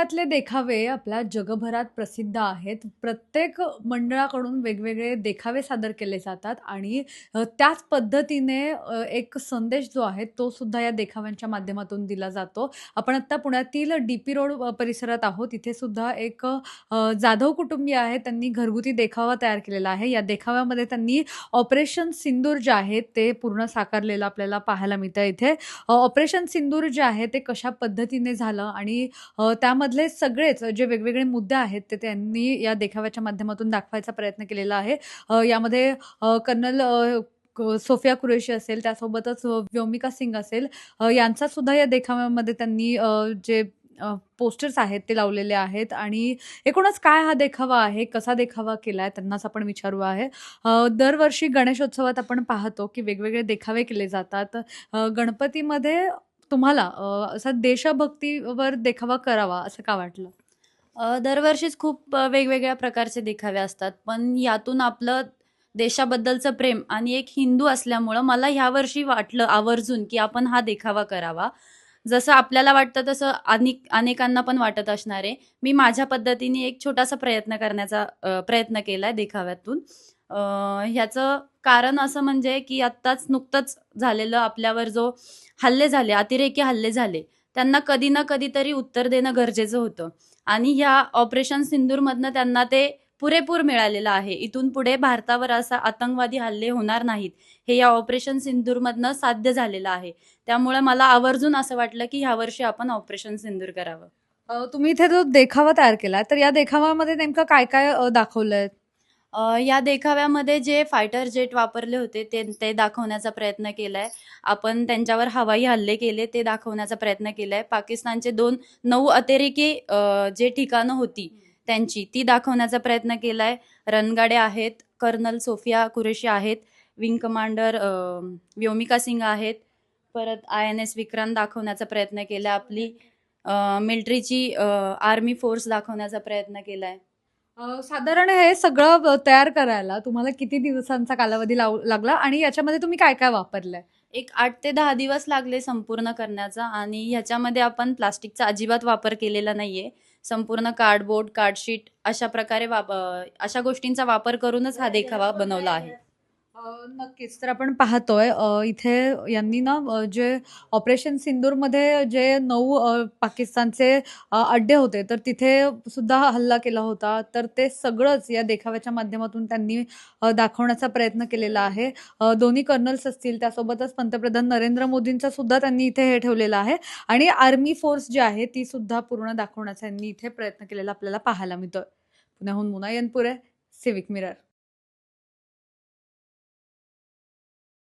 देशभरातले देखावे आपल्या जगभरात प्रसिद्ध आहेत. प्रत्येक मंडळाकडून वेगवेगळे देखावे सादर केले जातात आणि त्याच पद्धतीने एक संदेश जो आहे तो सुद्धा या देखाव्यांच्या माध्यमातून दिला जातो. आपण आत्ता पुण्यातील डी पी रोड परिसरात आहोत. इथे सुद्धा एक जाधव कुटुंबीय आहे. त्यांनी घरगुती देखावा तयार केलेला आहे. या देखाव्यामध्ये त्यांनी ऑपरेशन सिंदूर जे आहे ते पूर्ण साकारलेलं आपल्याला पाहायला मिळतं इथे. ऑपरेशन सिंदूर जे आहे ते कशा पद्धतीने झालं आणि त्यामध्ये त्यामधले सगळेच जे वेगवेगळे मुद्दे आहेत ते त्यांनी या देखाव्याच्या माध्यमातून दाखवायचा प्रयत्न केलेला आहे. यामध्ये कर्नल सोफिया कुरेशी असेल त्यासोबतच व्योमिका सिंग असेल यांचा सुद्धा या देखाव्यामध्ये त्यांनी जे पोस्टर्स आहेत ते लावलेले आहेत. आणि एकूणच काय हा देखावा आहे कसा देखावा केला आहे त्यांनाच आपण विचारू आहे. दरवर्षी गणेशोत्सवात आपण पाहतो की वेगवेगळे देखावे केले जातात. गणपतीमध्ये तुम्हाला असा देशभक्तीवर देखावा करावा असं का वाटलं? दरवर्षीच खूप वेगवेगळ्या प्रकारचे देखावे असतात. पण यातून आपलं देशाबद्दलचं प्रेम आणि एक हिंदू असल्यामुळं मला ह्यावर्षी वाटलं आवर्जून की आपण हा देखावा करावा. जसं आपल्याला वाटतं तसं अनेक अनेकांना पण वाटत असणार आहे. मी माझ्या पद्धतीने एक छोटासा प्रयत्न करण्याचा प्रयत्न केला आहे देखाव्यातून. ह्याचं कारण असं म्हणजे की आत्ताच नुकतंच झालेलं आपल्यावर जो हल्ले झाले अतिरेकी हल्ले झाले त्यांना कधी ना कधीतरी उत्तर देणं गरजेचं होतं. आणि ह्या ऑपरेशन सिंदूरमधनं त्यांना ते पुरेपूर मिळालेलं आहे. इथून पुढे भारतावर असा आतंकवादी हल्ले होणार नाहीत. हे या ऑपरेशन सिंदूरमधनं साध्य झालेलं आहे. त्यामुळे मला आवर्जून असं वाटलं की ह्यावर्षी आपण ऑपरेशन सिंदूर करावं. तुम्ही इथे जो देखावा तयार केला तर या देखावामध्ये नेमकं काय काय दाखवलं आहे या देखाव्यामध्ये जे फायटर जेट वापरले होते ते ते दाखवण्याचा प्रयत्न केलाय. आपण त्यांच्यावर हवाई हल्ले केले ते दाखवण्याचा प्रयत्न केलाय. पाकिस्तानचे दोन नऊ अतिरेकी जे ठिकाणं होती त्यांची ती दाखवण्याचा प्रयत्न केलाय. रणगाडे आहेत कर्नल सोफिया कुरेशी आहेत विंग कमांडर व्योमिका सिंग आहेत. परत आय एन एस विक्रांत दाखवण्याचा प्रयत्न केला आपली मिलिटरीची आर्मी फोर्स दाखवण्याचा प्रयत्न केलाय. आहे साधारण हे सगळं तयार करायला तुम्हाला किती दिवसांचा कालावधी लाव- लागला आणि याच्यामध्ये तुम्ही काय काय वापरलंय? एक आठ ते दहा दिवस लागले संपूर्ण करण्याचा आणि ह्याच्यामध्ये आपण प्लास्टिकचा अजिबात वापर केलेला नाहीये. संपूर्ण कार्डबोर्ड कार्डशीट अशा प्रकारे वाप अशा गोष्टींचा वापर करूनच हा देखावा बनवला आहे. नक्कीच. तर आपण पाहतोय इथे यांनी ना जे ऑपरेशन सिंदूरमध्ये जे नऊ पाकिस्तानचे अड्डे होते तर तिथे सुद्धा हल्ला केला होता. तर ते सगळंच या देखाव्याच्या माध्यमातून त्यांनी दाखवण्याचा प्रयत्न केलेला आहे. दोन्ही कर्नल्स असतील त्यासोबतच पंतप्रधान नरेंद्र मोदींचा सुद्धा त्यांनी इथे हे ठेवलेलं आहे. आणि आर्मी फोर्स जी आहे ती सुद्धा पूर्ण दाखवण्याचा यांनी इथे प्रयत्न केलेला आपल्याला पाहायला मिळतोय. पुण्याहून मुना यनपुरे सिविक मिरर.